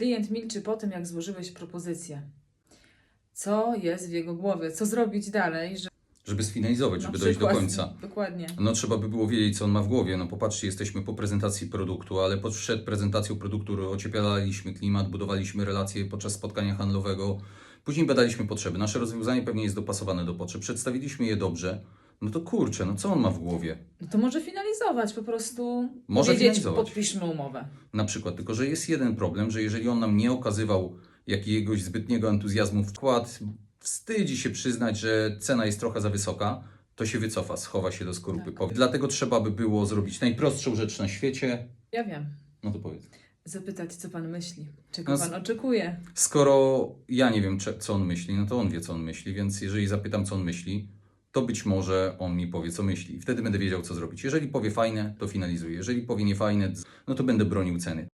Klient milczy po tym, jak złożyłeś propozycję. Co jest w jego głowie? Co zrobić dalej, że Żeby sfinalizować, na żeby dojść do końca. Dokładnie. No trzeba by było wiedzieć, co on ma w głowie. No popatrzcie, jesteśmy po prezentacji produktu, ale przed prezentacją produktu ocieplaliśmy klimat, budowaliśmy relacje podczas spotkania handlowego. Później badaliśmy potrzeby. Nasze rozwiązanie pewnie jest dopasowane do potrzeb. Przedstawiliśmy je dobrze. No to kurczę, no co on ma w głowie? No to może finalizować, po prostu Może powiedzieć, finalizować. podpiszmy umowę. Na przykład, tylko że jest jeden problem, że jeżeli on nam nie okazywał jakiegoś zbytniego entuzjazmu wkład, wstydzi się przyznać, że cena jest trochę za wysoka, to się wycofa, schowa się do skorupy. Tak. Dlatego trzeba by było zrobić najprostszą rzecz na świecie. Ja wiem. No to powiedz. Zapytać, co pan myśli, czego No pan oczekuje. Skoro ja nie wiem, co on myśli, no to on wie, co on myśli, więc jeżeli zapytam, co on myśli, to być może on mi powie, co myśli. Wtedy będę wiedział, co zrobić. Jeżeli powie fajne, to finalizuję. Jeżeli powie niefajne, no to będę bronił ceny.